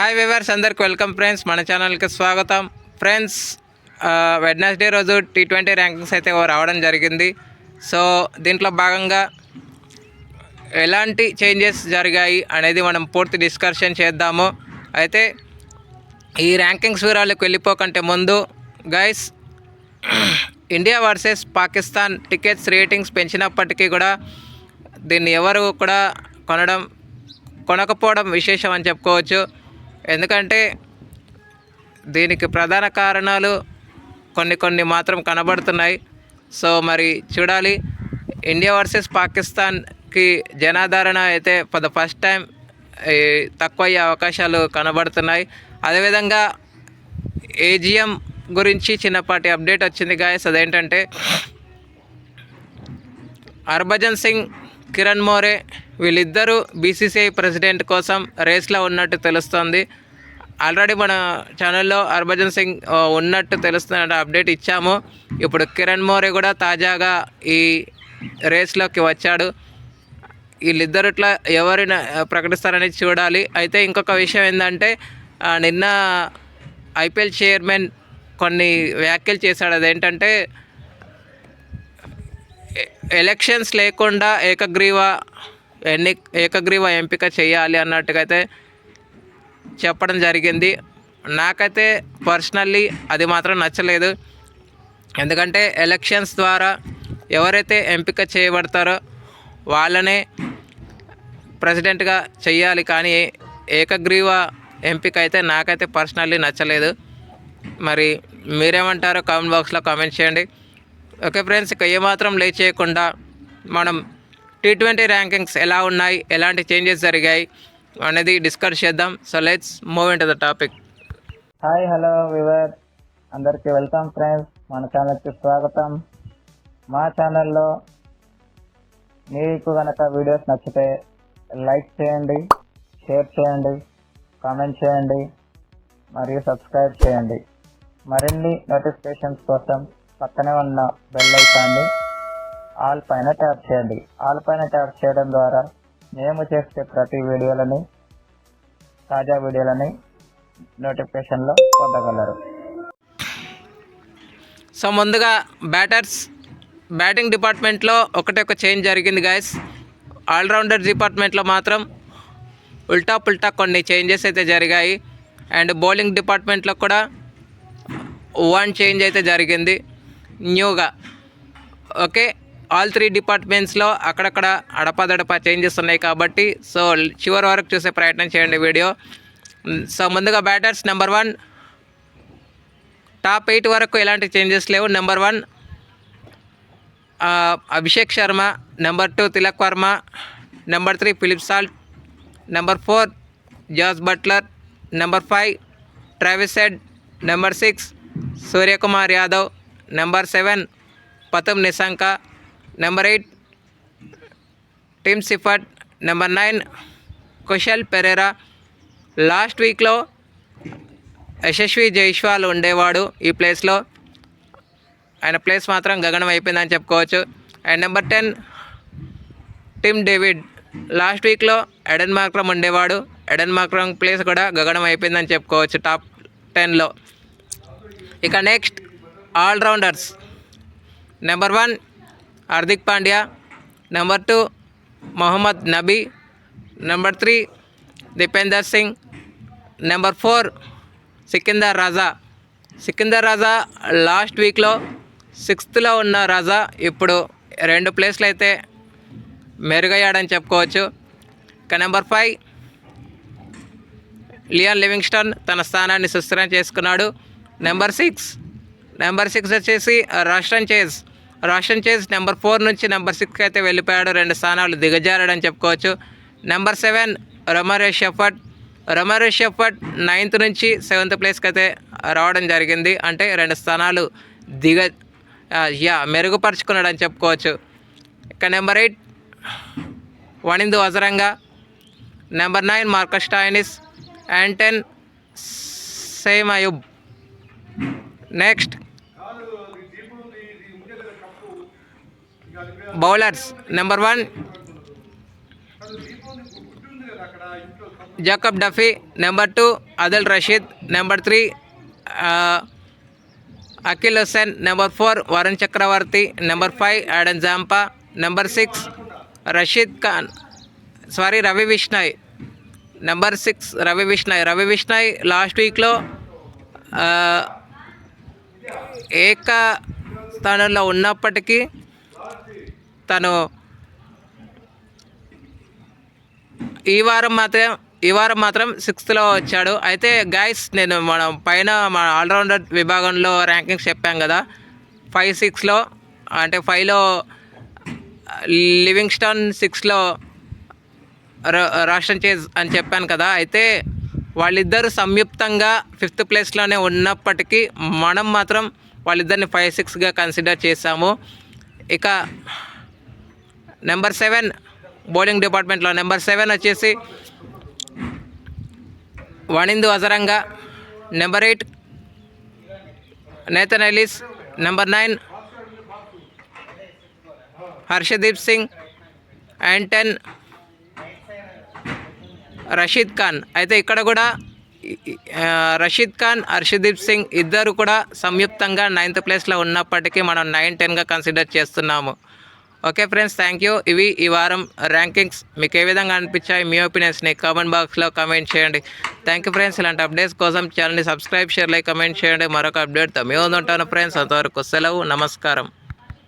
Hi viewers అందరికి welcome friends మన ఛానల్కి స్వాగతం. ఫ్రెండ్స్ వెడ్నెస్డే రోజు టీ ట్వంటీ ర్యాంకింగ్స్ అయితే రావడం జరిగింది. సో దీంట్లో భాగంగా ఎలాంటి చేంజెస్ జరిగాయి అనేది మనం పూర్తి డిస్కషన్ చేద్దాము. అయితే ఈ ర్యాంకింగ్స్ వివరాలకు వెళ్ళిపోకంటే ముందు guys India versus Pakistan tickets ratings పెంచినప్పటికీ కూడా దీన్ని ఎవరు కూడా కొనడం కొనకపోవడం విశేషం అని చెప్పుకోవచ్చు. ఎందుకంటే దీనికి ప్రధాన కారణాలు కొన్ని కొన్ని మాత్రం కనబడుతున్నాయి. సో మరి చూడాలి. ఇండియా వర్సెస్ పాకిస్తాన్కి జనాదరణ అయితే ఫర్ ద ఫస్ట్ టైం తక్కువ అయ్యే అవకాశాలు కనబడుతున్నాయి. అదేవిధంగా ఏజిఎం గురించి చిన్నపాటి అప్డేట్ వచ్చింది గాయస్ అదేంటంటే హర్భజన్ సింగ్ కిరణ్ మోరే వీళ్ళిద్దరూ బీసీసీఐ ప్రెసిడెంట్ కోసం రేస్లో ఉన్నట్టు తెలుస్తోంది. ఆల్రెడీ మన ఛానల్లో హర్భజన్ సింగ్ ఉన్నట్టు తెలుస్తున్న అప్డేట్ ఇచ్చాము. ఇప్పుడు కిరణ్ మోరే కూడా తాజాగా ఈ రేస్లోకి వచ్చాడు. వీళ్ళిద్దరిట్లో ఎవరిని ప్రకటిస్తారని చూడాలి. అయితే ఇంకొక విషయం ఏంటంటే నిన్న ఐపీఎల్ చైర్మన్ కొన్ని వ్యాఖ్యలు చేశాడు. అదేంటంటే ఏంటంటే ఎలక్షన్స్ లేకుండా ఏకగ్రీవ ఎన్ని ఏకగ్రీవ ఎంపిక చేయాలి అన్నట్టుగా అయితే చెప్పడం జరిగింది. నాకైతే పర్సనల్లీ అది మాత్రం నచ్చలేదు. ఎందుకంటే ఎలక్షన్స్ ద్వారా ఎవరైతే ఎంపిక చేయబడతారో వాళ్ళనే ప్రెసిడెంట్గా చేయాలి కానీ ఏకగ్రీవ ఎంపిక అయితే నాకైతే పర్సనల్లీ నచ్చలేదు. మరి మీరేమంటారో కామెంట్ బాక్స్లో కామెంట్ చేయండి. ఓకే ఫ్రెండ్స్ ఇక ఏమాత్రం లేట్ చేయకుండా మనం టీ ట్వంటీ ర్యాంకింగ్స్ ఎలా ఉన్నాయి ఎలాంటి చేంజెస్ జరిగాయి అనేది డిస్కస్ చేద్దాం. So let's move into the topic hi hello viewer అందరికీ వెల్కమ్ ఫ్రెండ్స్ మన ఛానల్కి స్వాగతం. మా ఛానల్లో మీకు కనుక వీడియోస్ నచ్చితే లైక్ చేయండి షేర్ చేయండి కామెంట్ చేయండి మరియు సబ్స్క్రైబ్ చేయండి. మరిన్ని నోటిఫికేషన్స్ కోసం పక్కనే ఉన్న బెల్ ఐకాన్ని ఆల్ పైన ట్యాప్ చేయండి. ఆల్ పైన ట్యాప్ చేయడం ద్వారా మేము చేసే ప్రతి వీడియోలని తాజా వీడియోలని నోటిఫికేషన్లో పొందగలరు. సో ముందుగా బ్యాటర్స్ బ్యాటింగ్ డిపార్ట్మెంట్లో ఒకటే ఒక చేంజ్ జరిగింది గాయస్ ఆల్రౌండర్ డిపార్ట్మెంట్లో మాత్రం ఉల్టా పుల్టా కొన్ని చేంజెస్ అయితే జరిగాయి. అండ్ బౌలింగ్ డిపార్ట్మెంట్లో కూడా వన్ చేంజ్ అయితే జరిగింది. న్యూగా. ఓకే? ఆల్ త్రీ డిపార్ట్మెంట్స్లో అక్కడక్కడ అడపాదడపా చేంజెస్ ఉన్నాయి కాబట్టి సో చివరి వరకు చూసే ప్రయత్నం చేయండి వీడియో. సో ముందుగా batters number one top eight వరకు ఎలాంటి చేంజెస్ లేవు. Number one Abhishek Sharma. Number two Tilak Varma. Number three Philip Salt number four Jos Buttler number five Travis Head number six Suryakumar Yadav number seven Pathum Nissanka number eight Tim Seifert number nine Kusal Perera. Last వీక్లో యశస్వి జైష్వాల్ ఉండేవాడు ఈ ప్లేస్లో. ఆయన place మాత్రం గగనం అయిపోయిందని చెప్పుకోవచ్చు. And number ten Tim David. Last వీక్లో ఎడెన్ మార్క్రమ్ ఉండేవాడు. ఎడెన్ మార్క్రమ్ ప్లేస్ కూడా గగనం అయిపోయిందని చెప్పుకోవచ్చు టాప్ టెన్లో. ఇక next allrounders. Number one Hardik Pandya. Number two Mohammad Nabi. Number three Dipendra Singh. Number four Sikandar Raza. Sikandar Raza last వీక్లో సిక్స్త్లో ఉన్న రాజా ఇప్పుడు రెండు ప్లేస్లు అయితే మెరుగయ్యాడని చెప్పుకోవచ్చు. ఇక నెంబర్ ఫైవ్ లియాన్ లివింగ్స్టన్ తన స్థానాన్ని సుస్థిరం చేసుకున్నాడు. నెంబర్ సిక్స్ నెంబర్ సిక్స్ వచ్చేసి రాష్ట్రం Chase. Roston Chase number four నుంచి నెంబర్ సిక్స్కి అయితే వెళ్ళిపోయాడు. రెండు స్థానాలు దిగజారాడని చెప్పుకోవచ్చు. Number seven Romario Shepherd Romario Shepherd ninth నుంచి సెవెంత్ ప్లేస్కి అయితే రావడం జరిగింది. అంటే రెండు స్థానాలు దిగ యా మెరుగుపరుచుకున్నాడని చెప్పుకోవచ్చు. ఇక number eight Wanindu Hasaranga. Number nine Marcus Stoinis and ten Saim Ayub next bowlers number one. Jacob Duffy number two Adil Rashid number three Akeal Hosein number four Varun Chakravarthy number five Adam Zampa number six Rashid Khan sorry Ravi Bishnoi number six Ravi Bishnoi. Ravi Bishnoi last వీక్లో ఏక స్థానంలో ఉన్నప్పటికీ తను ఈ వారం మాత్రం ఈ వారం మాత్రం సిక్స్త్లో వచ్చాడు. అయితే గైస్ నేను మనం పైన మన ఆల్రౌండర్ విభాగంలో ర్యాంకింగ్స్ చెప్పాం కదా. ఫైవ్ సిక్స్లో అంటే ఫైవ్లో లివింగ్స్టన్ సిక్స్లో రాష్ట్రం చేజ్ అని చెప్పాను కదా. అయితే వాళ్ళిద్దరు సంయుక్తంగా ఫిఫ్త్ ప్లేస్లోనే ఉన్నప్పటికీ మనం మాత్రం వాళ్ళిద్దరిని ఫైవ్ సిక్స్గా కన్సిడర్ చేసాము ఇక నెంబర్ సెవెన్ బౌలింగ్ డిపార్ట్మెంట్లో నెంబర్ సెవెన్ వచ్చేసి Wanindu Hasaranga. Number eight Nathan Ellis. Number nine Arshdeep Singh. And ten Rashid Khan. అయితే ఇక్కడ కూడా రషీద్ ఖాన్ హర్షదీప్ సింగ్ ఇద్దరు కూడా సంయుక్తంగా నైన్త్ ప్లేస్లో ఉన్నప్పటికీ మనం నైన్ టెన్గా కన్సిడర్ చేస్తున్నాము. ఓకే ఫ్రెండ్స్ థ్యాంక్ యూ ఇవి ఈ వారం ర్యాంకింగ్స్ మీకు ఏ విధంగా అనిపించాయి? మీ ఒపీనియన్స్ని కామెంట్ బాక్స్లో కమెంట్ చేయండి. థ్యాంక్ యూ ఫ్రెండ్స్ ఇలాంటి అప్డేట్స్ కోసం ఛానల్ని సబ్స్క్రైబ్ షేర్ లైక్ కమెంట్ చేయండి. మరొక అప్డేట్తో మేము ఉంటాను ఫ్రెండ్స్ అంతవరకు సెలవు నమస్కారం.